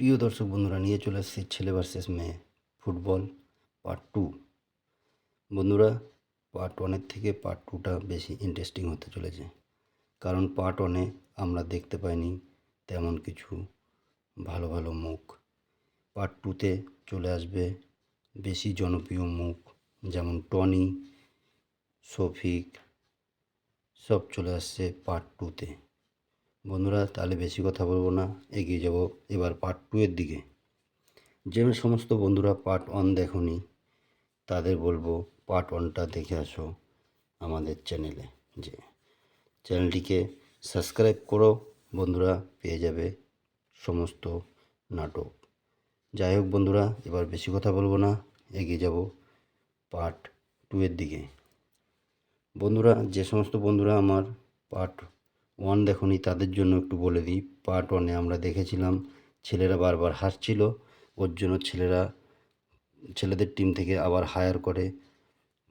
প্রিয় দর্শক বন্ধুরা, নিয়ে চলে এসেছি ছেলে ভার্সেস মেয়ে ফুটবল পার্ট টু বন্ধুরা পার্ট ওয়ানের থেকে পার্ট টুটা বেশি ইন্টারেস্টিং হতে চলেছে। কারণ পার্ট ওয়ানে আমরা দেখতে পাইনি তেমন কিছু ভালো ভালো মুখ। পার্ট টুতে চলে আসবে বেশি জনপ্রিয় মুখ, যেমন টনি, শফিক, সব চলে আসছে পার্ট টুতে বন্ধুরা, তাহলে বেশি কথা বলব না, এগিয়ে যাব এবার পার্ট টু এর দিকে। যে সমস্ত বন্ধুরা পার্ট ওয়ান দেখনি, তাদের বলব পার্ট ওয়ানটা দেখে আসো আমাদের চ্যানেলে যে চ্যানেলটিকে সাবস্ক্রাইব করো, বন্ধুরা, পেয়ে যাবে সমস্ত নাটক। যাই হোক বন্ধুরা, এবার বেশি কথা বলব না, এগিয়ে যাব পার্ট টু এর দিকে। বন্ধুরা, যে সমস্ত বন্ধুরা আমার পার্ট ওয়ান দেখনি তাদের জন্য একটু বলে দিই। পার্ট ওয়ানে আমরা দেখেছিলাম, ছেলেরা বারবার হাসছিল ওর জন্য ছেলেরা, ছেলেদের টিম থেকে আবার হায়ার করে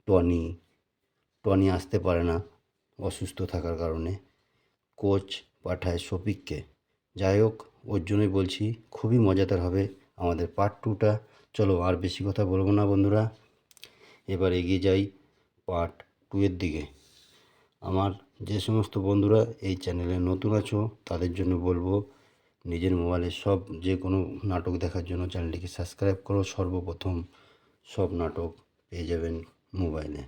টনি টনি আসতে পারে না অসুস্থ থাকার কারণে। কোচ পাঠায় শফিককে। যাই হোক, ওর জন্যই বলছি, খুবই মজাদার হবে আমাদের পার্ট টুটা চলো, আর বেশি কথা বলব না বন্ধুরা। এবার এগিয়ে যাই পার্ট টু এর দিকে। আমার যে সমস্ত বন্ধুরা এই চ্যানেলে নতুন আছো, তাদের জন্য বলব নিজের মোবাইলে সব যে কোনো নাটক দেখার জন্য চ্যানেলটিকে সাবস্ক্রাইব করো। সর্বপ্রথম সব নাটক পেয়ে যাবেন মোবাইলে।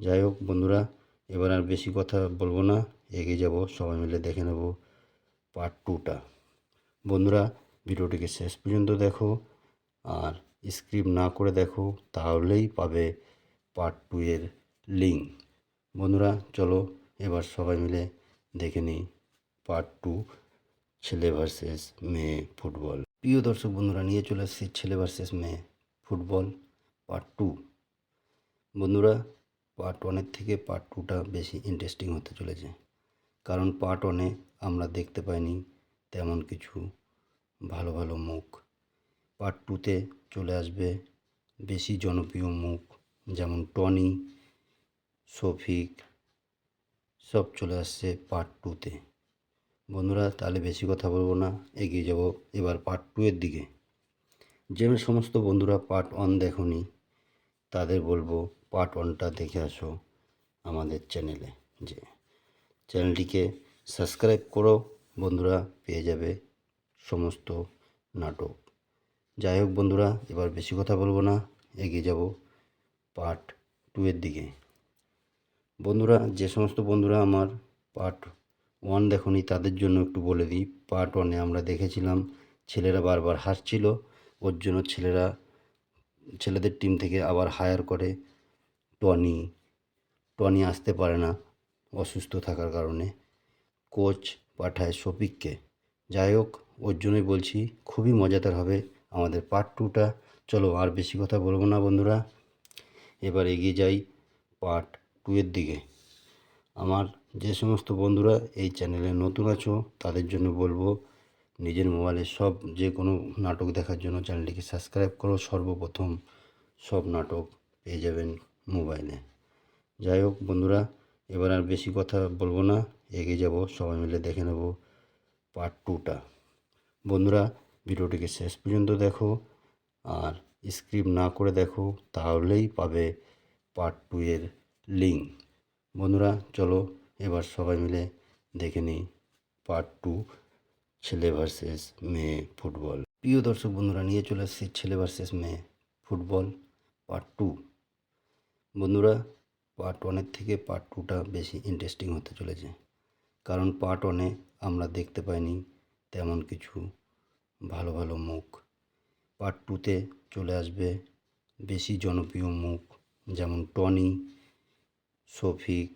যাই হোক বন্ধুরা, এবার আর বেশি কথা বলব না, এগিয়ে যাব, সবাই মিলে দেখে নেব পার্ট টুটা বন্ধুরা, ভিডিওটিকে শেষ পর্যন্ত দেখো আর স্ক্রিপ্ট না করে দেখো, তাহলেই পাবে পার্ট টু এর লিঙ্ক বন্ধুরা, চলো এবার সবাই মিলে দেখে নিই পার্ট টু ছেলে ভার্সেস মেয়ে ফুটবল প্রিয় দর্শক বন্ধুরা, নিয়ে চলে এসেছি ছেলে ভার্সেস মেয়ে ফুটবল পার্ট টু বন্ধুরা পার্ট ওয়ানের থেকে পার্ট টুটা বেশি ইন্টারেস্টিং হতে চলেছে। কারণ পার্ট ওয়ানে আমরা দেখতে পাইনি তেমন কিছু ভালো ভালো মুখ। পার্ট টুতে চলে আসবে বেশি জনপ্রিয় মুখ, যেমন টনি, শফিক সব চলে আসছে পার্ট টুতে বন্ধুরা, তাহলে বেশি কথা বলব না, এগিয়ে যাব এবার পার্ট টু এর দিকে। যে সমস্ত বন্ধুরা পার্ট ওয়ান দেখনি, তাদের বলব পার্ট ওয়ানটা দেখে আসো আমাদের চ্যানেলে যে চ্যানেলটিকে সাবস্ক্রাইব করো, বন্ধুরা, পেয়ে যাবে সমস্ত নাটক। যাই হোক বন্ধুরা, এবার বেশি কথা বলব না, এগিয়ে যাব পার্ট টু এর দিকে। বন্ধুরা, যে সমস্ত বন্ধুরা আমার পার্ট ওয়ান দেখনি, তাদের জন্য একটু বলে দিই। পার্ট ওয়ানে আমরা দেখেছিলাম, ছেলেরা বারবার হাসছিল, ওর জন্য ছেলেরা, ছেলেদের টিম থেকে আবার হায়ার করে টনি। টনি আসতে পারে না অসুস্থ থাকার কারণে। কোচ পাঠায় শফিককে। যাই হোক, ওর জন্যই বলছি, খুবই মজাদার হবে আমাদের পার্ট টুটা চলো আর বেশি কথা বলব না বন্ধুরা। এবার এগিয়ে যাই পার্ট টু এর দিকে। আমার যে সমস্ত বন্ধুরা এই চ্যানেলে নতুন আছো, তাদের জন্য বলব, নিজের মোবাইলে সব যে কোনো নাটক দেখার জন্য চ্যানেলটিকে সাবস্ক্রাইব করো। সর্বপ্রথম সব নাটক পেয়ে যাবেন মোবাইলে। যাই হোক বন্ধুরা, এবার আর বেশি কথা বলব না, এগিয়ে যাব, সবাই মিলে দেখে নেব পার্ট টুটা বন্ধুরা, ভিডিওটিকে শেষ পর্যন্ত দেখো আর স্ক্রিপ্ট না করে দেখো, তাহলেই পাবে পার্ট টু এর লিঙ্ক বন্ধুরা, চলো এবার সবাই মিলে দেখে নিই পার্ট টু ছেলে ভার্সেস মেয়ে ফুটবল। প্রিয় দর্শক বন্ধুরা, নিয়ে চলে এসেছি ছেলে ভার্সেস মেয়ে ফুটবল পার্ট টু বন্ধুরা পার্ট ওয়ানের থেকে পার্ট টুটা বেশি ইন্টারেস্টিং হতে চলেছে। কারণ পার্ট ওয়ানে আমরা দেখতে পাইনি তেমন কিছু ভালো ভালো মুখ। পার্ট টুতে চলে আসবে বেশি জনপ্রিয় মুখ, যেমন টনি শফিক,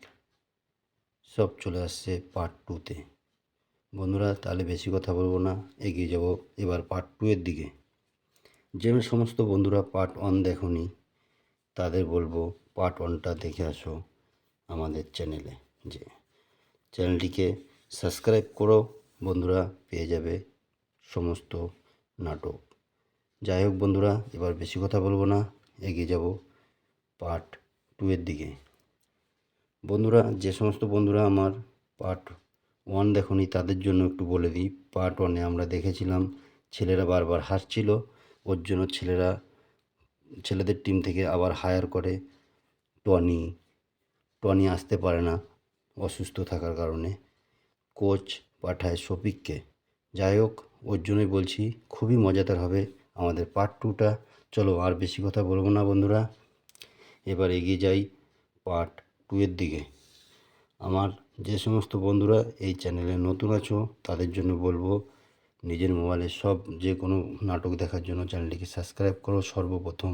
সব চলে আসছে পার্ট টুতে বন্ধুরা, তাহলে বেশি কথা বলব না, এগিয়ে যাব এবার পার্ট টু এর দিকে। যে সমস্ত বন্ধুরা পার্ট ওয়ান দেখনি, তাদের বলব পার্ট ওয়ানটা দেখে আসো আমাদের চ্যানেলে যে চ্যানেলটিকে সাবস্ক্রাইব করো, বন্ধুরা, পেয়ে যাবে সমস্ত নাটক। যাই হোক বন্ধুরা, এবার বেশি কথা বলব না, এগিয়ে যাব পার্ট টু এর দিকে। বন্ধুরা, যে সমস্ত বন্ধুরা আমার পার্ট ওয়ান দেখনি, তাদের জন্য একটু বলে দিই। পার্ট ওয়ানে আমরা দেখেছিলাম, ছেলেরা বারবার হারছিল ওর জন্য ছেলেরা, ছেলেদের টিম থেকে আবার হায়ার করে টনি। টনি আসতে পারে না অসুস্থ থাকার কারণে। কোচ পাঠায় শফিককে। যাই হোক, ওর জন্যই বলছি, খুবই মজাদার হবে আমাদের পার্ট টুটা চলো আর বেশি কথা বলব না বন্ধুরা। এবার এগিয়ে যাই পার্ট টু এর দিকে। আমার যে সমস্ত বন্ধুরা এই চ্যানেলে নতুন আছো, তাদের জন্য বলব, নিজের মোবাইলে সব যে কোনো নাটক দেখার জন্য চ্যানেলটিকে সাবস্ক্রাইব করো। সর্বপ্রথম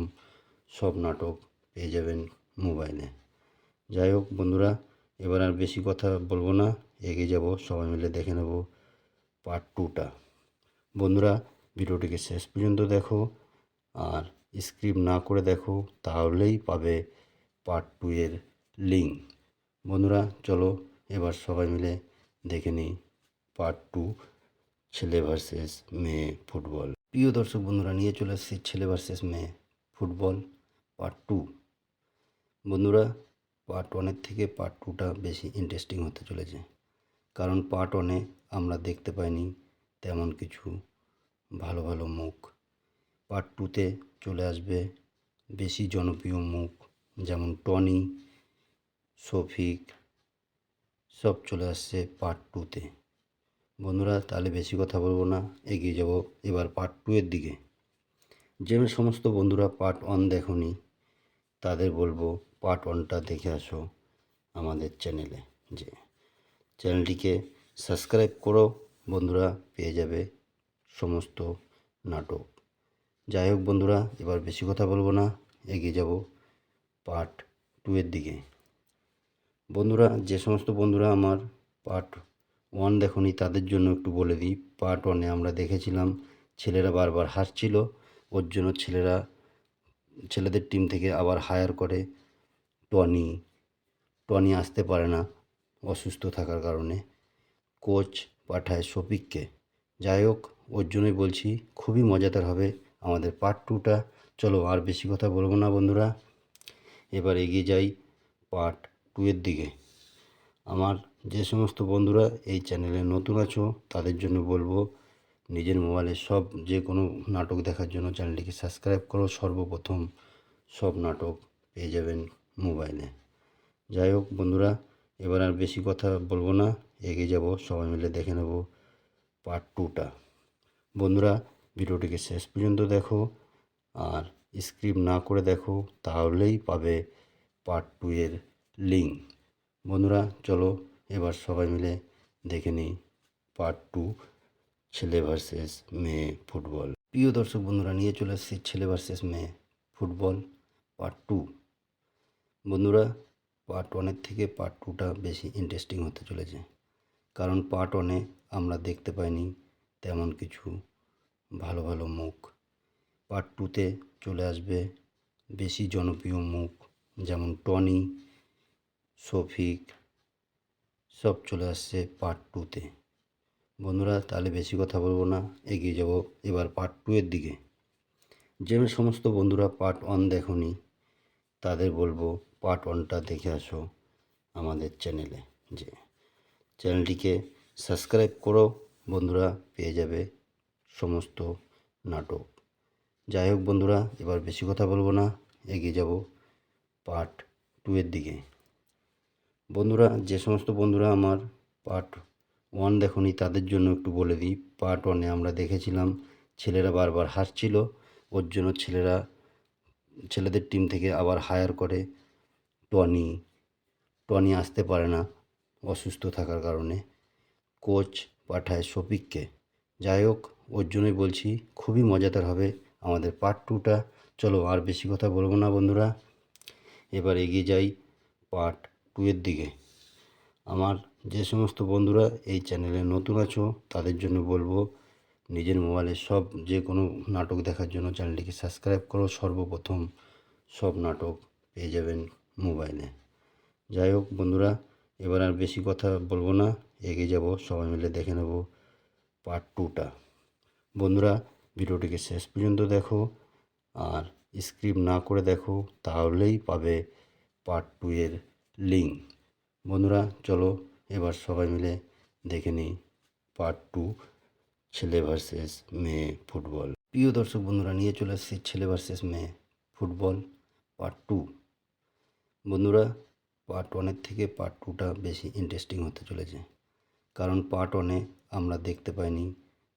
সব নাটক পেয়ে যাবেন মোবাইলে। যাই হোক বন্ধুরা, এবার আর বেশি কথা বলব না, এগিয়ে যাব, সবাই মিলে দেখে নেব পার্ট টুটা বন্ধুরা, ভিডিওটিকে শেষ পর্যন্ত দেখো আর স্ক্রিপ্ট না করে দেখো, তাহলেই পাবে পার্ট টু এর লিঙ্ক বন্ধুরা, চলো এবার সবাই মিলে দেখে নিই পার্ট টু ছেলে ভার্সেস মেয়ে ফুটবল। প্রিয় দর্শক বন্ধুরা, নিয়ে চলে এসেছি ছেলে ভার্সেস মেয়ে ফুটবল পার্ট টু বন্ধুরা পার্ট ওয়ানের থেকে পার্ট টুটা বেশি ইন্টারেস্টিং হতে চলেছে। কারণ পার্ট ওয়ানে আমরা দেখতে পাইনি তেমন কিছু ভালো ভালো মুখ। পার্ট টুতে চলে আসবে বেশি জনপ্রিয় মুখ, যেমন টনি শফিক, সব চলে আসছে পার্ট টুতে বন্ধুরা, তাহলে বেশি কথা বলব না, এগিয়ে যাব এবার পার্ট টু এর দিকে। যে সমস্ত বন্ধুরা পার্ট ওয়ান দেখনি, তাদের বলব পার্ট ওয়ানটা দেখে আসো আমাদের চ্যানেলে যে চ্যানেলটিকে সাবস্ক্রাইব করো, বন্ধুরা, পেয়ে যাবে সমস্ত নাটক। যাই হোক বন্ধুরা, এবার বেশি কথা বলব না, এগিয়ে যাব পার্ট টু এর দিকে। বন্ধুরা, যে সমস্ত বন্ধুরা আমার পার্ট ওয়ান দেখনি, তাদের জন্য একটু বলে দিই। পার্ট ওয়ানে আমরা দেখেছিলাম, ছেলেরা বারবার হারছিল, ওর জন্য ছেলেরা, ছেলেদের টিম থেকে আবার হায়ার করে টনি। টনি আসতে পারে না অসুস্থ থাকার কারণে। কোচ পাঠায় শফিককে। যাই হোক, ওর জন্যই বলছি, খুবই মজাদার হবে আমাদের পার্ট টুটা চলো আর বেশি কথা বলব না বন্ধুরা। এবার এগিয়ে যাই পার্ট টু এর দিকে। আমার যে সমস্ত বন্ধুরা এই চ্যানেলে নতুন আছো, তাদের জন্য বলব, নিজের মোবাইলে সব যে কোনো নাটক দেখার জন্য চ্যানেলটিকে সাবস্ক্রাইব করো। সর্বপ্রথম সব নাটক পেয়ে যাবেন মোবাইলে। যাই হোক বন্ধুরা, এবার আর বেশি কথা বলব না, এগিয়ে যাব, সবাই মিলে দেখে নেব পার্ট টুটা বন্ধুরা, ভিডিওটিকে শেষ পর্যন্ত দেখো, আর স্ক্রিপ্ট না করে দেখো, তাহলেই পাবে পার্ট টু এর লিঙ্ক বন্ধুরা, চলো এবার সবাই মিলে দেখে নিই পার্ট টু ছেলে ভার্সেস মেয়ে ফুটবল। প্রিয় দর্শক বন্ধুরা, নিয়ে চলে এসেছি ছেলে ভার্সেস মেয়ে ফুটবল পার্ট টু বন্ধুরা পার্ট ওয়ানের থেকে পার্ট টুটা বেশি ইন্টারেস্টিং হতে চলেছে। কারণ পার্ট ওয়ানে আমরা দেখতে পাইনি তেমন কিছু ভালো ভালো মুখ। পার্ট টুতে চলে আসবে বেশি জনপ্রিয় মুখ, যেমন টনি শফিক, সব চলে আসছে পার্ট টুতে বন্ধুরা, তাহলে বেশি কথা বলব না, এগিয়ে যাব এবার পার্ট টু এর দিকে। যে সমস্ত বন্ধুরা পার্ট ওয়ান দেখনি, তাদের বলব পার্ট ওয়ানটা দেখে আসো আমাদের চ্যানেলে যে চ্যানেলটিকে সাবস্ক্রাইব করো, বন্ধুরা, পেয়ে যাবে সমস্ত নাটক। যাই হোক বন্ধুরা, এবার বেশি কথা বলব না, এগিয়ে যাব পার্ট টু এর দিকে। বন্ধুরা, যে সমস্ত বন্ধুরা আমার পার্ট ওয়ান দেখনি, তাদের জন্য একটু বলে দিই। পার্ট ওয়ানে আমরা দেখেছিলাম, ছেলেরা বারবার হারছিল ওর জন্য ছেলেরা, ছেলেদের টিম থেকে আবার হায়ার করে টনি। টনি আসতে পারে না অসুস্থ থাকার কারণে। কোচ পাঠায় শফিককে। যাই হোক, ওর জন্যই বলছি, খুবই মজাদার হবে আমাদের পার্ট টুটা চলো আর বেশি কথা বলব না বন্ধুরা। এবার এগিয়ে যাই পার্ট টু এর দিকে। আমার যে সমস্ত বন্ধুরা এই চ্যানেলে নতুন আছো, তাদের জন্য বলব, নিজের মোবাইলে সব যে কোনো নাটক দেখার জন্য চ্যানেলটিকে সাবস্ক্রাইব করো। সর্বপ্রথম সব নাটক পেয়ে যাবেন মোবাইলে। যাই হোক বন্ধুরা, এবার আর বেশি কথা বলব না, এগিয়ে যাব, সবাই মিলে দেখে নেব পার্ট টুটা বন্ধুরা, ভিডিওটিকে শেষ পর্যন্ত দেখো, আর স্ক্রিপ্ট না করে দেখো, তাহলেই পাবে পার্ট টু এর লিঙ্ক বন্ধুরা, চলো এবার সবাই মিলে দেখে নিই পার্ট টু ছেলে ভার্সেস মেয়ে ফুটবল। প্রিয় দর্শক বন্ধুরা, নিয়ে চলে এসেছি ছেলে ভার্সেস মেয়ে ফুটবল পার্ট টু বন্ধুরা পার্ট ওয়ানের থেকে পার্ট টুটা বেশি ইন্টারেস্টিং হতে চলেছে। কারণ পার্ট ওয়ানে আমরা দেখতে পাইনি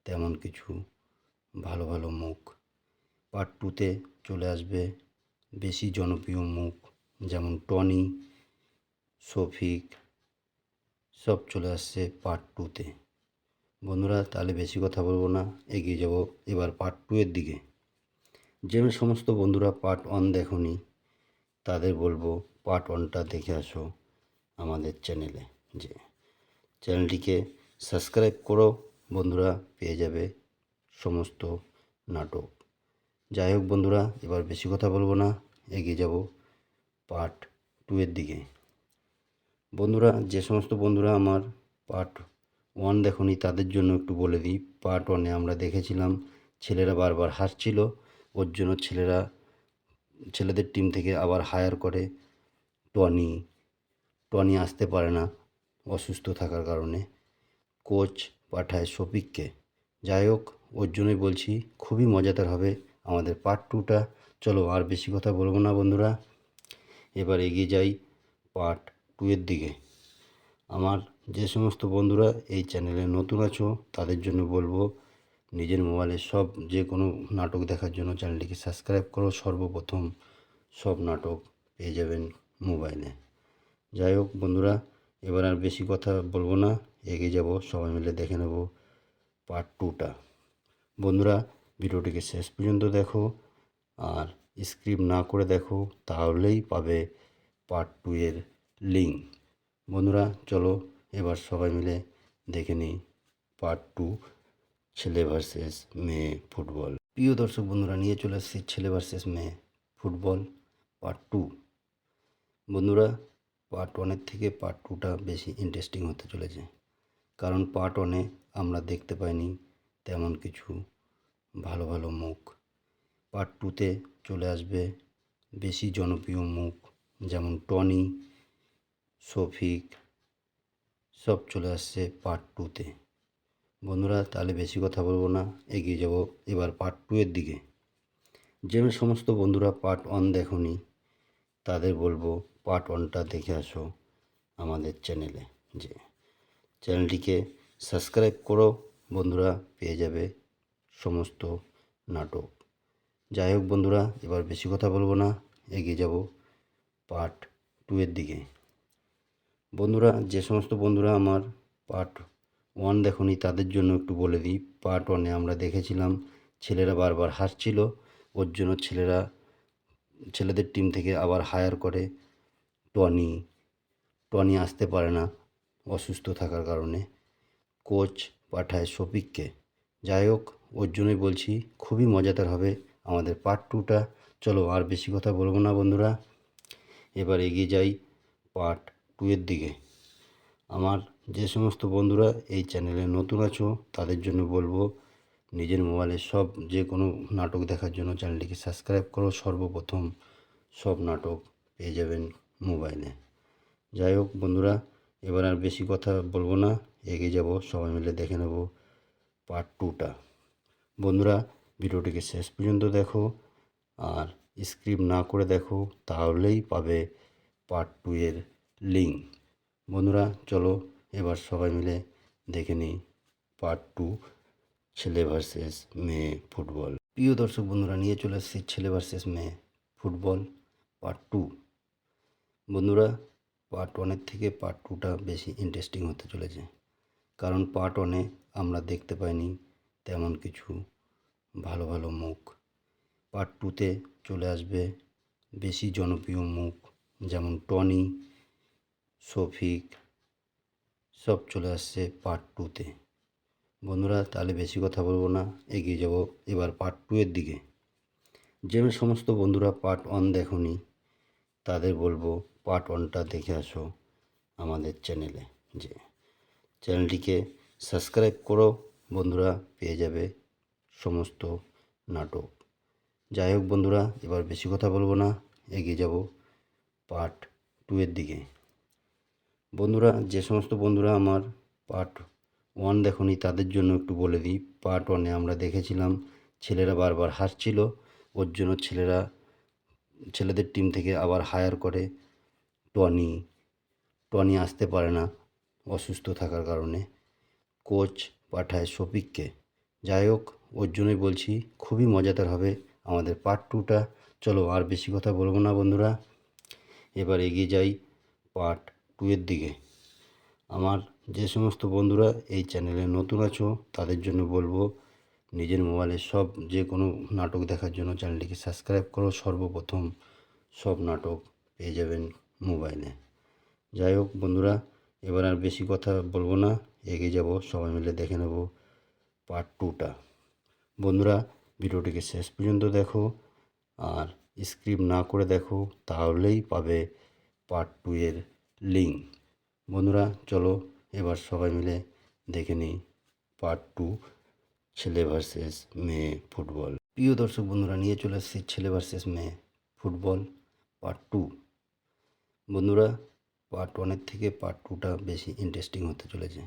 তেমন কিছু ভালো ভালো মুখ। পার্ট টুতে চলে আসবে বেশি জনপ্রিয় মুখ, যেমন টনি শফিক, সব চলে আসছে পার্ট টুতে বন্ধুরা, তাহলে বেশি কথা বলব না, এগিয়ে যাব এবার পার্ট টু এর দিকে। যে সমস্ত বন্ধুরা পার্ট ওয়ান দেখনি, তাদের বলব পার্ট ওয়ানটা দেখে আসো আমাদের চ্যানেলে যে চ্যানেলটিকে সাবস্ক্রাইব করো, বন্ধুরা, পেয়ে যাবে সমস্ত নাটক। যাই হোক বন্ধুরা, এবার বেশি কথা বলব না, এগিয়ে যাব পার্ট টু এর দিকে। বন্ধুরা, যে সমস্ত বন্ধুরা আমার পার্ট ওয়ান দেখনি, তাদের জন্য একটু বলে দিই। পার্ট ওয়ানে আমরা দেখেছিলাম, ছেলেরা বারবার হারছিল, ওর জন্য ছেলেরা, ছেলেদের টিম থেকে আবার হায়ার করে টনি। টনি আসতে পারে না অসুস্থ থাকার কারণে। কোচ পাঠায় শফিককে। যাই হোক, ওর জন্যই বলছি, খুবই মজাদার হবে আমাদের পার্ট টুটা চলো আর বেশি কথা বলব না বন্ধুরা। এবার এগিয়ে যাই পার্ট টু এর দিকে। আমার যে সমস্ত বন্ধুরা এই চ্যানেলে নতুন আছো, তাদের জন্য বলব, নিজের মোবাইলে সব যে কোনো নাটক দেখার জন্য চ্যানেলটিকে সাবস্ক্রাইব করো। সর্বপ্রথম সব নাটক পেয়ে যাবেন মোবাইলে। যাই হোক বন্ধুরা, এবার আর বেশি কথা বলব না, এগিয়ে যাব, সবাই মিলে দেখে নেব পার্ট টুটা বন্ধুরা, ভিডিওটিকে শেষ পর্যন্ত দেখো, আর স্ক্রিপ্ট না করে দেখো, তাহলেই পাবে পার্ট টু এর লিঙ্ক বন্ধুরা, চলো এবার সবাই মিলে দেখে নিই পার্ট টু ছেলে ভার্সেস মেয়ে ফুটবল। প্রিয় দর্শক বন্ধুরা, নিয়ে চলে এসেছি ছেলে ভার্সেস মেয়ে ফুটবল পার্ট টু বন্ধুরা পার্ট ওয়ানের থেকে পার্ট টুটা বেশি ইন্টারেস্টিং হতে চলেছে। কারণ পার্ট ওয়ানে আমরা দেখতে পাইনি তেমন কিছু ভালো ভালো মুখ। পার্ট টুতে চলে আসবে বেশি জনপ্রিয় মুখ, যেমন টনি শফিক, সব চলে আসছে পার্ট টুতে বন্ধুরা, তাহলে বেশি কথা বলব না, এগিয়ে যাব এবার পার্ট টু এর দিকে। যে সমস্ত বন্ধুরা পার্ট ওয়ান দেখনি, তাদের বলব পার্ট ওয়ানটা দেখে আসো আমাদের চ্যানেলে যে চ্যানেলটিকে সাবস্ক্রাইব করো, বন্ধুরা, পেয়ে যাবে সমস্ত নাটক। যাই হোক বন্ধুরা, এবার বেশি কথা বলব না, এগিয়ে যাব পার্ট টু এর দিকে। বন্ধুরা, যে সমস্ত বন্ধুরা আমার পার্ট ওয়ান দেখনি, তাদের জন্য একটু বলে দিই। পার্ট ওয়ানে আমরা দেখেছিলাম, ছেলেরা বারবার হারছিল ওর জন্য ছেলেরা, ছেলেদের টিম থেকে আবার হায়ার করে টনি। টনি আসতে পারে না অসুস্থ থাকার কারণে। কোচ পাঠায় শফিককে। যাই হোক, ওর জন্যই বলছি, খুবই মজাদার হবে আমাদের পার্ট টুটা চলো আর বেশি কথা বলব না বন্ধুরা। এবার এগিয়ে যাই পার্ট টু এর দিকে। আমার যে সমস্ত বন্ধুরা এই চ্যানেলে নতুন আছো, তাদের জন্য বলব, নিজের মোবাইলে সব যে কোনো নাটক দেখার জন্য চ্যানেলটিকে সাবস্ক্রাইব করো। সর্বপ্রথম সব নাটক পেয়ে যাবেন মোবাইলে। যাই হোক বন্ধুরা, এবার আর বেশি কথা বলব না, এগিয়ে যাব, সবাই মিলে দেখে নেব পার্ট টুটা বন্ধুরা, ভিডিওটিকে শেষ পর্যন্ত দেখো, আর স্ক্রিপ্ট না করে দেখো, তাহলেই পাবে পার্ট টু এর লিঙ্ক বন্ধুরা, চলো এবার সবাই মিলে দেখে নিই পার্ট টু ছেলে ভার্সেস মেয়ে ফুটবল। প্রিয় দর্শক বন্ধুরা, নিয়ে চলে এসেছি ছেলে ভার্সেস মেয়ে ফুটবল পার্ট টু বন্ধুরা পার্ট ওয়ানের থেকে পার্ট টুটা বেশি ইন্টারেস্টিং হতে চলেছে। কারণ পার্ট ওয়ানে আমরা দেখতে পাইনি তেমন কিছু ভালো ভালো মুখ। পার্ট টুতে চলে আসবে বেশি জনপ্রিয় মুখ, যেমন টনি শফিক, সব চলে আসছে পার্ট টুতে বন্ধুরা, তাহলে বেশি কথা বলব না, এগিয়ে যাব এবার পার্ট টু এর দিকে। যে সমস্ত বন্ধুরা পার্ট ওয়ান দেখনি, তাদের বলব পার্ট ওয়ানটা দেখে আসো আমাদের চ্যানেলে যে চ্যানেলটিকে সাবস্ক্রাইব করো, বন্ধুরা, পেয়ে যাবে সমস্ত নাটক। যাই হোক বন্ধুরা, এবার বেশি কথা বলব না, এগিয়ে যাব পার্ট টু এর দিকে। বন্ধুরা, যে সমস্ত বন্ধুরা আমার পার্ট ওয়ান দেখনি, তাদের জন্য একটু বলে দিই। পার্ট ওয়ানে আমরা দেখেছিলাম, ছেলেরা বারবার হারছিল, ওর জন্য ছেলেরা, ছেলেদের টিম থেকে আবার হায়ার করে টনি। টনি আসতে পারে না অসুস্থ থাকার কারণে। কোচ পাঠায় শফিককে। যাই হোক, ওর জন্যই বলছি, খুবই মজাদার হবে আমাদের পার্ট টুটা চলো আর বেশি কথা বলব না বন্ধুরা। এবার এগিয়ে যাই পার্ট টু এর দিকে। আমার যে সমস্ত বন্ধুরা এই চ্যানেলে নতুন আছো, তাদের জন্য বলব, নিজের মোবাইলে সব যে কোনো নাটক দেখার জন্য চ্যানেলটিকে সাবস্ক্রাইব করো। সর্বপ্রথম সব নাটক পেয়ে যাবেন মোবাইলে। যাই হোক বন্ধুরা, এবার আর বেশি কথা বলব না, এগিয়ে যাব, সবাই মিলে দেখে নেব পার্ট টুটা বন্ধুরা, ভিডিওটিকে শেষ পর্যন্ত দেখো, আর স্ক্রিপ্ট না করে দেখো, তাহলেই পাবে পার্ট টু এর লিঙ্ক বন্ধুরা, চলো এবার সবাই মিলে দেখে নিই পার্ট টু ছেলে ভার্সেস মেয়ে ফুটবল। প্রিয় দর্শক বন্ধুরা, নিয়ে চলে এসেছি ছেলে ভার্সেস মেয়ে ফুটবল পার্ট টু বন্ধুরা পার্ট ওয়ানের থেকে পার্ট টুটা বেশি ইন্টারেস্টিং হতে চলেছে।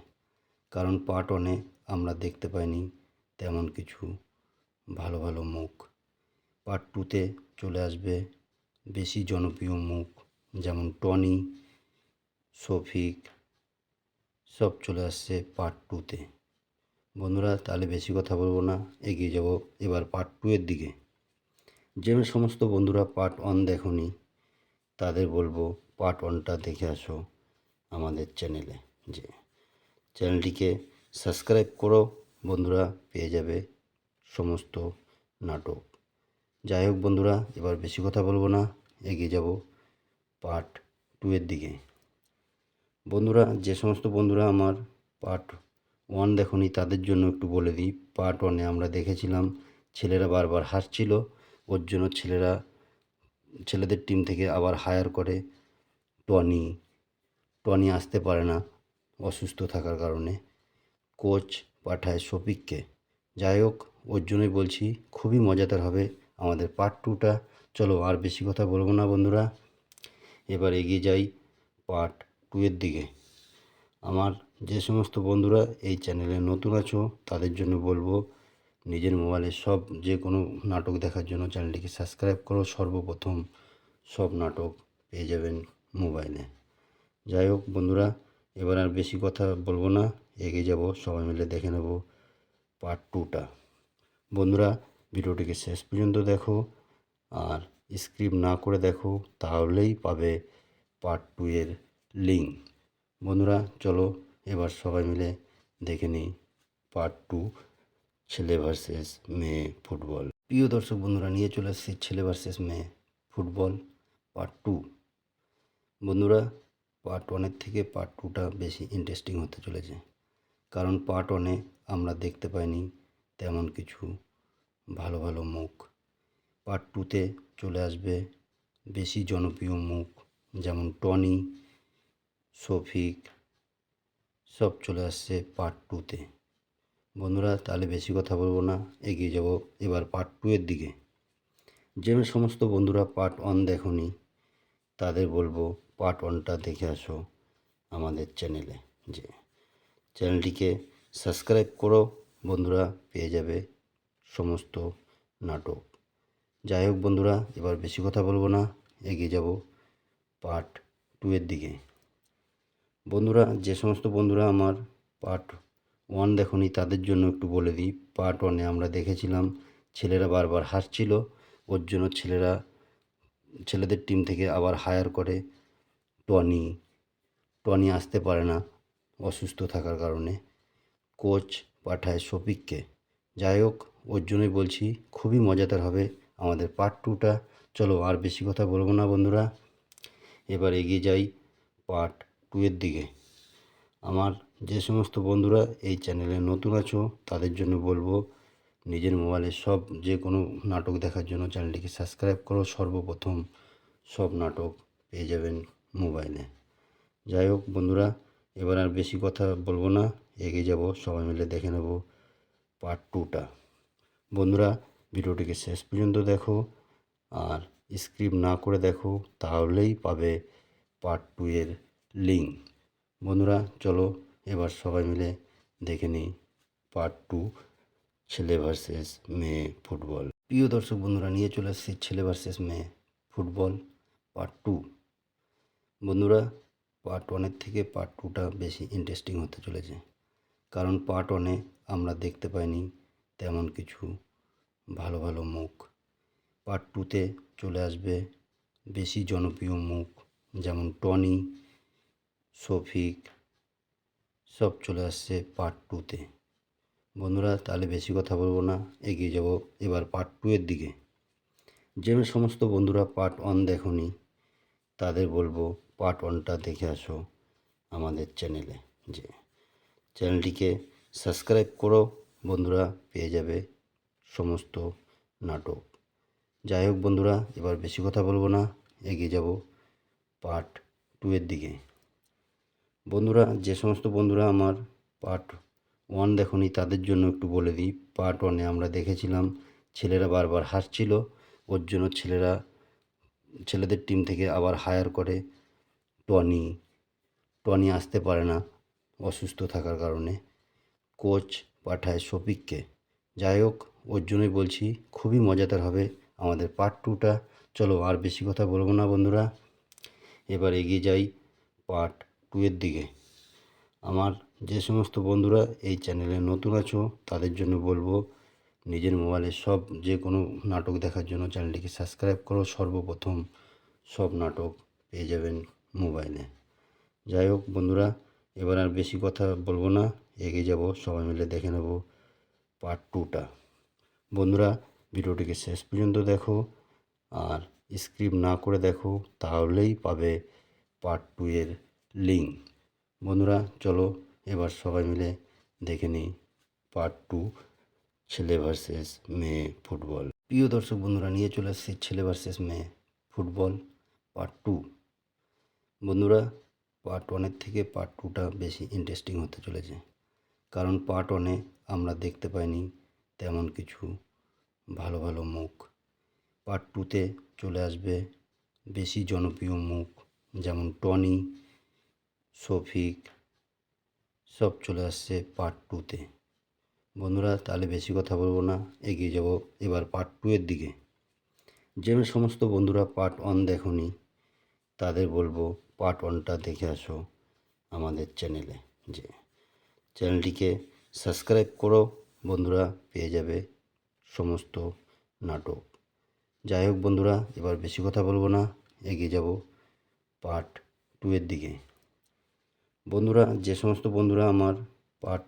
কারণ পার্ট ওয়ানে আমরা দেখতে পাইনি তেমন কিছু ভালো ভালো মুখ। পার্ট টুতে চলে আসবে বেশি জনপ্রিয় মুখ, যেমন টনি শফিক সব চলে আসছে পার্ট টুতে বন্ধুরা, তাহলে বেশি কথা বলব না, এগিয়ে যাব এবার পার্ট টু এর দিকে। যে সমস্ত বন্ধুরা পার্ট ওয়ান দেখনি, তাদের বলব পার্ট ওয়ানটা দেখে আসো আমাদের চ্যানেলে যে চ্যানেলটিকে সাবস্ক্রাইব করো, বন্ধুরা, পেয়ে যাবে সমস্ত নাটক। যাই হোক বন্ধুরা, এবার বেশি কথা বলব না, এগিয়ে যাব পার্ট টু এর দিকে। বন্ধুরা, যে সমস্ত বন্ধুরা আমার পার্ট ওয়ান দেখনি, তাদের জন্য একটু বলে দিই। পার্ট ওয়ানে আমরা দেখেছিলাম, ছেলেরা বারবার হারছিল, ওর জন্য ছেলেরা, ছেলেদের টিম থেকে আবার হায়ার করে টনি। টনি আসতে পারে না অসুস্থ থাকার কারণে। কোচ পাঠায় শফিককে। যাই হোক, ওর জন্যই বলছি, খুবই মজাদার হবে আমাদের পার্ট টুটা চলো আর বেশি কথা বলব না বন্ধুরা। এবার এগিয়ে যাই পার্ট টু এর দিকে। আমার যে সমস্ত বন্ধুরা এই চ্যানেলে নতুন আছো, তাদের জন্য বলব, নিজের মোবাইলে সব যে কোনো নাটক দেখার জন্য চ্যানেলটিকে সাবস্ক্রাইব করো। সর্বপ্রথম সব নাটক পেয়ে যাবেন মোবাইলে। যাই হোক বন্ধুরা, এবার আর বেশি কথা বলব না, এগিয়ে যাব, সবাই মিলে দেখে নেব পার্ট টুটা বন্ধুরা, ভিডিওটিকে শেষ পর্যন্ত দেখো, আর স্ক্রিপ্ট না করে দেখো, তাহলেই পাবে পার্ট টু এর লিঙ্ক বন্ধুরা, চলো এবার সবাই মিলে দেখে নিই পার্ট টু ছেলে ভার্সেস মেয়ে ফুটবল। প্রিয় দর্শক বন্ধুরা, নিয়ে চলে এসেছি ছেলে ভার্সেস মেয়ে ফুটবল পার্ট টু বন্ধুরা পার্ট ওয়ানের থেকে পার্ট টুটা বেশি ইন্টারেস্টিং হতে চলেছে। কারণ পার্ট ওয়ানে আমরা দেখতে পাইনি তেমন কিছু ভালো ভালো মুখ। পার্ট টুতে চলে আসবে বেশি জনপ্রিয় মুখ, যেমন টনি শফিক, সব চলে আসছে পার্ট টুতে বন্ধুরা, তাহলে বেশি কথা বলব না, এগিয়ে যাব এবার পার্ট টু এর দিকে। যে সমস্ত বন্ধুরা পার্ট ওয়ান দেখনি, তাদের বলব পার্ট ওয়ানটা দেখে আসো আমাদের চ্যানেলে যে চ্যানেলটিকে সাবস্ক্রাইব করো, বন্ধুরা, পেয়ে যাবে সমস্ত নাটক। যাই হোক বন্ধুরা, এবার বেশি কথা বলব না, এগিয়ে যাব পার্ট টু এর দিকে। বন্ধুরা, যে সমস্ত বন্ধুরা আমার পার্ট ওয়ান দেখনি, তাদের জন্য একটু বলে দিই। পার্ট ওয়ানে আমরা দেখেছিলাম, ছেলেরা বারবার হারছিল, ওর জন্য ছেলেরা, ছেলেদের টিম থেকে আবার হায়ার করে টনি। টনি আসতে পারে না অসুস্থ থাকার কারণে। কোচ পাঠায় শফিককে। যাই হোক, ওর জন্যই বলছি, খুবই মজাদার হবে আমাদের পার্ট টুটা চলো আর বেশি কথা বলব না বন্ধুরা। এবার এগিয়ে যাই পার্ট টু এর দিকে। আমার যে সমস্ত বন্ধুরা এই চ্যানেলে নতুন আছো, তাদের জন্য বলব, নিজের মোবাইলে সব যে কোনো নাটক দেখার জন্য চ্যানেলটিকে সাবস্ক্রাইব করো। সর্বপ্রথম সব নাটক পেয়ে যাবেন মোবাইলে। যাই হোক বন্ধুরা, এবার আর বেশি কথা বলব না, এগিয়ে যাব, সবাই মিলে দেখে নেব পার্ট টুটা বন্ধুরা, ভিডিওটিকে শেষ পর্যন্ত দেখো, আর স্ক্রিপ্ট না করে দেখো, তাহলেই পাবে পার্ট টু এর লিঙ্ক বন্ধুরা, চলো এবার সবাই মিলে দেখে নিই পার্ট টু ছেলে ভার্সেস মেয়ে ফুটবল। প্রিয় দর্শক বন্ধুরা, নিয়ে চলে এসেছি ছেলে ভার্সেস মেয়ে ফুটবল পার্ট টু বন্ধুরা পার্ট ওয়ানের থেকে পার্ট টুটা বেশি ইন্টারেস্টিং হতে চলেছে। কারণ পার্ট ওয়ানে আমরা দেখতে পাইনি তেমন কিছু ভালো ভালো মুখ। পার্ট টুতে চলে আসবে বেশি জনপ্রিয় মুখ, যেমন টনি শফিক, সব চলে আসছে পার্ট টুতে বন্ধুরা, তাহলে বেশি কথা বলব না, এগিয়ে যাব এবার পার্ট টু এর দিকে। যে সমস্ত বন্ধুরা পার্ট ওয়ান দেখনি, তাদের বলব পার্ট ওয়ানটা দেখে আসো আমাদের চ্যানেলে যে চ্যানেলটিকে সাবস্ক্রাইব করো, বন্ধুরা, পেয়ে যাবে সমস্ত নাটক। যাই হোক বন্ধুরা, এবার বেশি কথা বলব না, এগিয়ে যাব পার্ট টু এর দিকে। বন্ধুরা, যে সমস্ত বন্ধুরা আমার পার্ট ওয়ান দেখনি, তাদের জন্য একটু বলে দিই। পার্ট ওয়ানে আমরা দেখেছিলাম, ছেলেরা বারবার হারছিল ওর জন্য ছেলেরা, ছেলেদের টিম থেকে আবার হায়ার করে টনি। টনি আসতে পারে না অসুস্থ থাকার কারণে। কোচ পাঠায় শফিককে। যাই হোক, ওর জন্যই বলছি, খুবই মজাদার হবে আমাদের পার্ট টুটা চলো আর বেশি কথা বলব না বন্ধুরা। এবার এগিয়ে যাই পার্ট টু এর দিকে। আমার যে সমস্ত বন্ধুরা এই চ্যানেলে নতুন আছো, তাদের জন্য বলব, নিজের মোবাইলে সব যে কোনো নাটক দেখার জন্য চ্যানেলটিকে সাবস্ক্রাইব করো। সর্বপ্রথম সব নাটক পেয়ে যাবেন মোবাইলে। যাই হোক বন্ধুরা, এবার আর বেশি কথা বলব না, এগিয়ে যাব, সবাই মিলে দেখে নেব পার্ট টুটা বন্ধুরা, ভিডিওটিকে শেষ পর্যন্ত দেখো, আর স্ক্রিপ্ট না করে দেখো, তাহলেই পাবে পার্ট টু এর লিঙ্ক বন্ধুরা, চলো এবার সবাই মিলে দেখে নিই পার্ট টু ছেলে ভার্সেস মেয়ে ফুটবল। প্রিয় দর্শক বন্ধুরা, নিয়ে চলে এসেছি ছেলে ভার্সেস মেয়ে ফুটবল পার্ট টু বন্ধুরা পার্ট ওয়ানের থেকে পার্ট টুটা বেশি ইন্টারেস্টিং হতে চলেছে। কারণ পার্ট ওয়ানে আমরা দেখতে পাইনি তেমন কিছু ভালো ভালো মুখ। পার্ট টুতে চলে আসবে বেশি জনপ্রিয় মুখ, যেমন টনি শফিক, সব চলে আসছে পার্ট টুতে বন্ধুরা, তাহলে বেশি কথা বলব না, এগিয়ে যাব এবার পার্ট টু এর দিকে। যে সমস্ত বন্ধুরা পার্ট ওয়ান দেখনি, তাদের বলব পার্ট ওয়ানটা দেখে আসো আমাদের চ্যানেলে যে চ্যানেলটিকে সাবস্ক্রাইব করো, বন্ধুরা, পেয়ে যাবে সমস্ত নাটক। যাই হোক বন্ধুরা, এবার বেশি কথা বলব না, এগিয়ে যাব পার্ট টু এর দিকে। বন্ধুরা, যে সমস্ত বন্ধুরা আমার পার্ট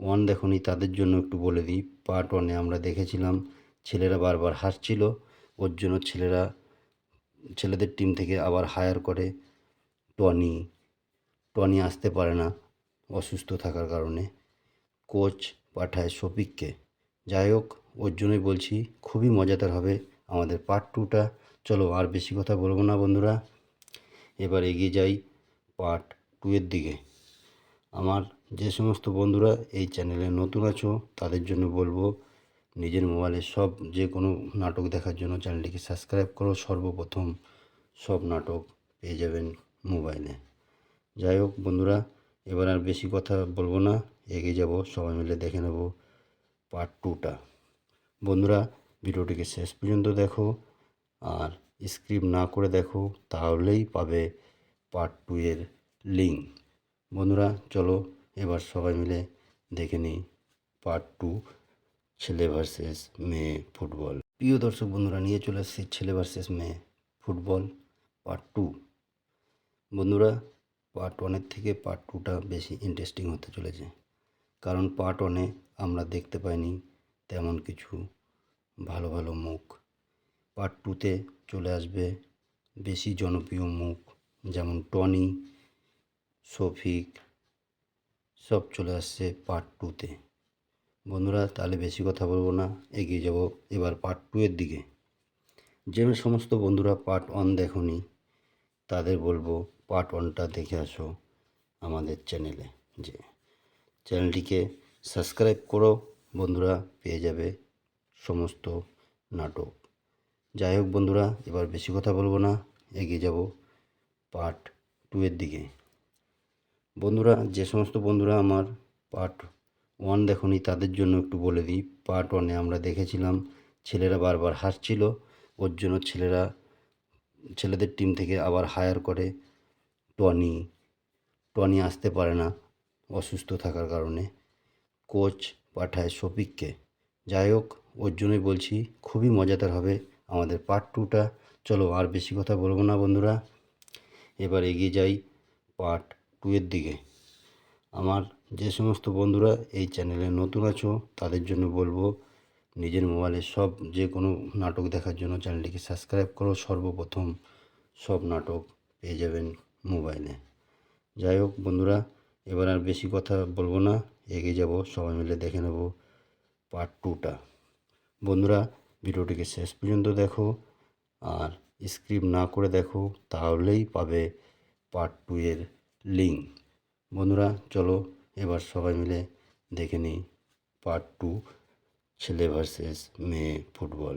ওয়ান দেখনি, তাদের জন্য একটু বলে দিই। পার্ট ওয়ানে আমরা দেখেছিলাম, ছেলেরা বারবার হারছিল ওর জন্য ছেলেরা, ছেলেদের টিম থেকে আবার হায়ার করে টনি। টনি আসতে পারে না অসুস্থ থাকার কারণে। কোচ পাঠায় শফিককে। যাই হোক, ওর জন্যই বলছি, খুবই মজাদার হবে আমাদের পার্ট টুটা চলো আর বেশি কথা বলব না বন্ধুরা। এবার এগিয়ে যাই পার্ট টু এর দিকে। আমার যে সমস্ত বন্ধুরা এই চ্যানেলে নতুন আছো, তাদের জন্য বলব, নিজের মোবাইলে সব যে কোনো নাটক দেখার জন্য চ্যানেলটিকে সাবস্ক্রাইব করো। সর্বপ্রথম সব নাটক পেয়ে যাবেন মোবাইলে। যাই হোক বন্ধুরা, এবার আর বেশি কথা বলব না, এগিয়ে যাব, সবাই মিলে দেখে নেব পার্ট টুটা বন্ধুরা, ভিডিওটিকে শেষ পর্যন্ত দেখো, আর স্ক্রিপ্ট না করে দেখো, তাহলেই পাবে পার্ট টু এর লিঙ্ক বন্ধুরা, চলো এবার সবাই মিলে দেখে নিই পার্ট টু ছেলে ভার্সেস মেয়ে ফুটবল। প্রিয় দর্শক বন্ধুরা, নিয়ে চলে এসেছি ছেলে ভার্সেস মেয়ে ফুটবল পার্ট টু বন্ধুরা পার্ট ওয়ানের থেকে পার্ট টুটা বেশি ইন্টারেস্টিং হতে চলেছে। কারণ পার্ট ওয়ানে আমরা দেখতে পাইনি তেমন কিছু ভালো ভালো মুখ। পার্ট টুতে চলে আসবে বেশি জনপ্রিয় মুখ, যেমন টনি শফিক, সব চলে আসছে পার্ট টুতে বন্ধুরা, তাহলে বেশি কথা বলব না, এগিয়ে যাব এবার পার্ট টু এর দিকে। যে সমস্ত বন্ধুরা পার্ট ওয়ান দেখনি, তাদের বলব পার্ট ওয়ানটা দেখে আসো আমাদের চ্যানেলে যে চ্যানেলটিকে সাবস্ক্রাইব করো, বন্ধুরা, পেয়ে যাবে সমস্ত নাটক। যাই হোক বন্ধুরা, এবার বেশি কথা বলব না, এগিয়ে যাব পার্ট টু এর দিকে। বন্ধুরা, যে সমস্ত বন্ধুরা আমার পার্ট ওয়ান দেখনি, তাদের জন্য একটু বলে দিই। পার্ট ওয়ানে আমরা দেখেছিলাম, ছেলেরা বারবার হারছিল, ওর জন্য ছেলেরা, ছেলেদের টিম থেকে আবার হায়ার করে টনি। টনি আসতে পারে না অসুস্থ থাকার কারণে। কোচ পাঠায় শফিককে। যাই হোক, ওর জন্যই বলছি, খুবই মজাদার হবে আমাদের পার্ট টুটা চলো আর বেশি কথা বলব না বন্ধুরা। এবার এগিয়ে যাই পার্ট টু এর দিকে। আমার যে সমস্ত বন্ধুরা এই চ্যানেলে নতুন আছো, তাদের জন্য বলব, নিজের মোবাইলে সব যে কোনো নাটক দেখার জন্য চ্যানেলটিকে সাবস্ক্রাইব করো। সর্বপ্রথম সব নাটক পেয়ে যাবেন মোবাইলে। যাই হোক বন্ধুরা, এবার আর বেশি কথা বলব না, এগিয়ে যাব, সবাই মিলে দেখে নেব পার্ট টুটা বন্ধুরা, ভিডিওটিকে শেষ পর্যন্ত দেখো, আর স্ক্রিপ না করে দেখো, তাহলেই পাবে পার্ট টু এর লিঙ্ক বন্ধুরা চলো এবার সবাই মিলে দেখে নিই পার্ট টু ছেলে ভার্সেস মেয়ে ফুটবল